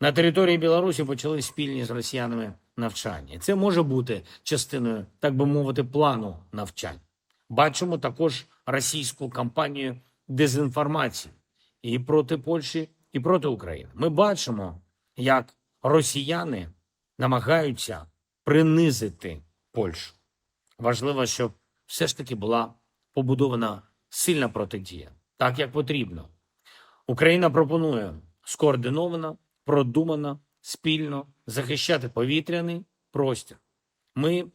На території Білорусі почали спільні з росіянами навчання. Це може бути частиною, так би мовити, плану навчань. Бачимо також російську кампанію дезінформації і проти Польщі, і проти України. Ми бачимо, як росіяни намагаються принизити Польщу. Важливо, щоб все ж таки була побудована сильна протидія, так як потрібно. Україна пропонує скоординовано, продумано, спільно захищати повітряний простір. Ми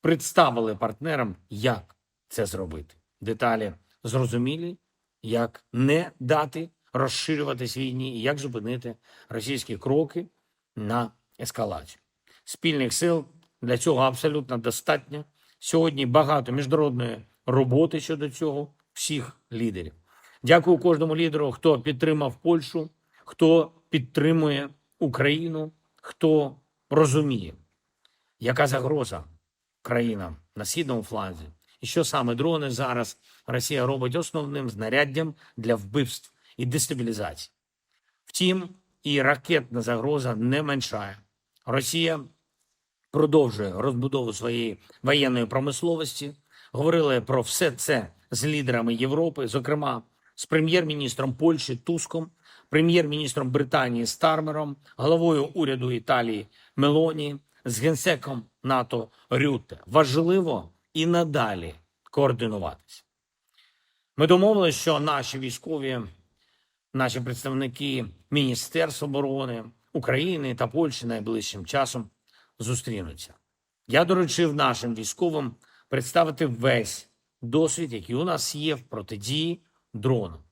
представили партнерам, як це зробити. Деталі зрозумілі, як не дати розширюватись війні і як зупинити російські кроки на ескалацію. Спільних сил для цього абсолютно достатньо. Сьогодні багато міжнародної роботи щодо цього всіх лідерів. Дякую кожному лідеру, хто підтримав Польщу, хто підтримує Україну, хто розуміє, яка загроза країнам на східному фланзі, і що саме дрони зараз Росія робить основним знаряддям для вбивств і дестабілізації. Втім, і ракетна загроза не меншає. Росія продовжує розбудову своєї воєнної промисловості. Говорили про все це з лідерами Європи, зокрема з прем'єр-міністром Польщі Туском, прем'єр-міністром Британії Стармером, головою уряду Італії Мелоні, з генсеком НАТО Рютте. Важливо і надалі координуватися. Ми домовилися, що наші військові, наші представники Міністерств оборони України та Польщі найближчим часом зустрінуться. Я доручив нашим військовим представити весь досвід, який у нас є в протидії дронам.